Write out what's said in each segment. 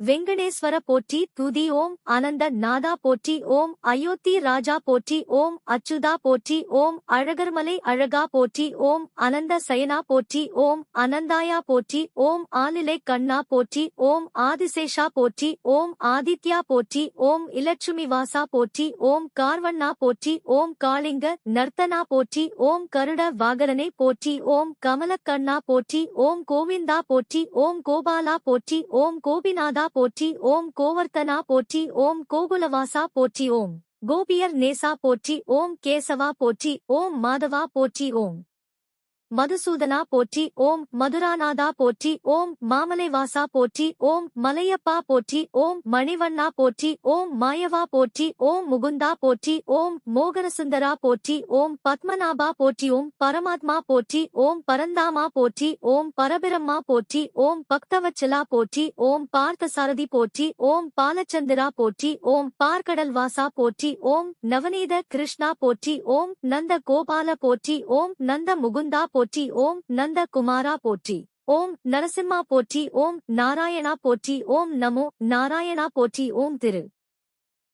வெங்கடேஸ்வர போற்றி துதி ஓம் அனந்த நாதா போற்றி ஓம் அயோத்தி ராஜா போற்றி ஓம் அச்சுதா போற்றி ஓம் அழகர்மலை அழகா போற்றி ஓம் அனந்த சயனா போற்றி ஓம் அனந்தாயா போற்றி ஓம் ஆலிலை கண்ணா போற்றி ஓம் ஆதிசேஷா போற்றி ஓம் ஆதித்யா போற்றி ஓம் இலட்சுமி வாசா போற்றி ஓம் கார்வண்ணா போற்றி ஓம் காளிங்க நர்த்தனா போற்றி ஓம் கருட வாகரனை போற்றி ஓம் கமலக்கண்ணா போற்றி ஓம் கோவிந்தா போற்றி ஓம் கோபாலா போற்றி ஓம் கோபிநாதா போற்றி ஓம் கோவர்த்தனா போற்றி ஓம் கோகுலவாசா போற்றி ஓம் கோபியர் நேசா போற்றி ஓம் கேசவா போற்றி ஓம் மாதவா போற்றி ஓம் மதுசூதனா போற்றி ஓம் மதுராநாதா போற்றி ஓம் மாமலைவாசா போற்றி ஓம் மலையப்பா போற்றி ஓம் மணிவண்ணா போற்றி ஓம் மாயவா போற்றி ஓம் முகுந்தா போற்றி ஓம் மோகனசுந்தரா போற்றி ஓம் பத்மநாபா போற்றி ஓம் பரமாத்மா போற்றி ஓம் பரந்தாமா போற்றி ஓம் பரபிரம்மா போற்றி ஓம் பக்தவச்சலா போற்றி ஓம் பார்த்தசாரதி போற்றி ஓம் பாலச்சந்திரா போற்றி ஓம் பார்க்கடல்வாசா போற்றி ஓம் நவநீத கிருஷ்ணா போற்றி ஓம் நந்த கோபால போற்றி ஓம் நந்த முகுந்தா போற்றி ஓம் நந்த குமாரா போற்றி. ஓம் நரசிம்மா போற்றி ஓம் நாராயணா போற்றி ஓம் நமோ நாராயணா போற்றி ஓம் திரு.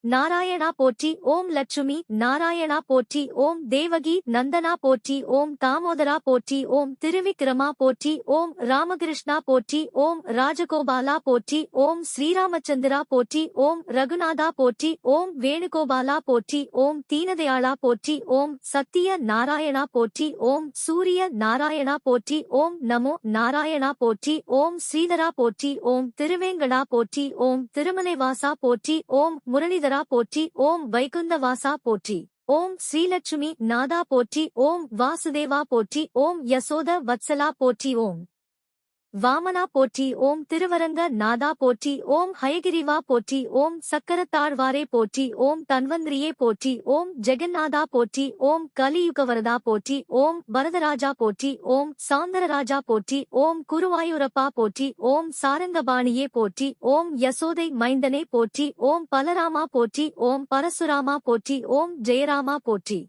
நாராயணா போற்றி ஓம் லட்சுமி நாராயணா போற்றி ஓம் தேவகி நந்தனா போற்றி ஓம் தாமோதரா போற்றி ஓம் திருவிக்கிரமா போற்றி ஓம் ராமகிருஷ்ணா போற்றி ஓம் ராஜகோபாலா போற்றி ஓம் ஸ்ரீராமச்சந்திரா போற்றி ஓம் ரகுநாதா போற்றி ஓம் வேணுகோபாலா போற்றி ஓம் தீனதயாளா போற்றி ஓம் சத்திய நாராயணா போற்றி ஓம் சூரிய நாராயணா போற்றி ஓம் நமோ நாராயணா போற்றி ஓம் ஸ்ரீதரா போற்றி ஓம் திருவேங்கடா போற்றி ஓம் திருமலைவாசா போற்றி ஓம் முரளிதரா போற்றி ஓம் வைகுந்தவாசா போற்றி. ஓம் ஸ்ரீலட்சுமி நாதா போற்றி ஓம் வாசுதேவா போற்றி ஓம் யசோத வத்சலா போற்றி ஓம். வாமனா போற்றி ஓம் திருவரங்க நாதா போற்றி ஓம் ஹயகிரிவா போற்றி ஓம் சக்கரத்தாழ்வாரே போற்றி ஓம் தன்வந்திரியே போற்றி ஓம் ஜெகநாதா போற்றி ஓம் கலியுகவரதா போற்றி ஓம் வரதராஜா போற்றி ஓம் சௌந்தரராஜா போற்றி ஓம் குருவாயூரப்பா போற்றி ஓம் சாரங்கபாணியே போற்றி ஓம் யசோதை மைந்தனே போற்றி ஓம் பலராமா போற்றி ஓம் பரசுராமா போற்றி ஓம் ஜெயராமா போற்றி